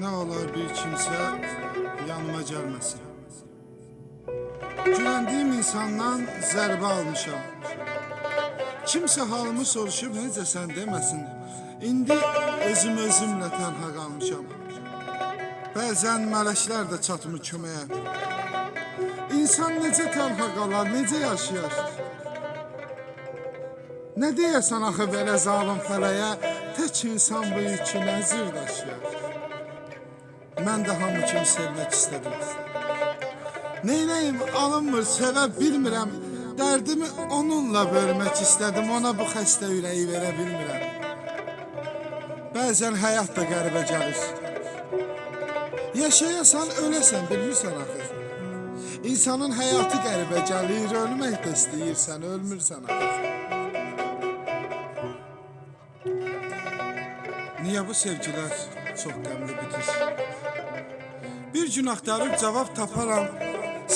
Ne olar bir kimsə yanıma gəlməsin. Güvəndiyim insandan zərbə almışam. Kimsə halımı soruşub necəsən deməsin. İndi özüm özümlə tənha qalmışam. Bəzən mələklər də çatmır köməyə. İnsan necə tənha qalar, necə yaşayar? Nə deyəsən axı belə zalım fələyə, tək insan bu yükü nəzir daşıyar. Mən də hamı kimi sevmək istədim. Neynəyim alınmır, sevə bilmirəm. Dərdimi onunla bölmək istədim, ona bu xəstə ürəyi verə bilmirəm. Bəzən həyat da qəribə gəlir. Yaşayasan, öləsən, bilmirsən axı. İnsanın həyatı qəribə gəlir, ölmək də istəyirsən, ölmürsən axı. Niyə bu sevgilər çox qəmli bitir? Bir gün axtarıb cavab taparam.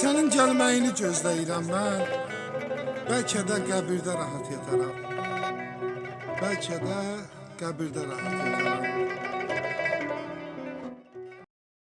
Sənin gəlməyini gözləyirəm mən. Bəlkə də qəbirdə rahat yataram. Bəlkə də qəbirdə rahat yataram.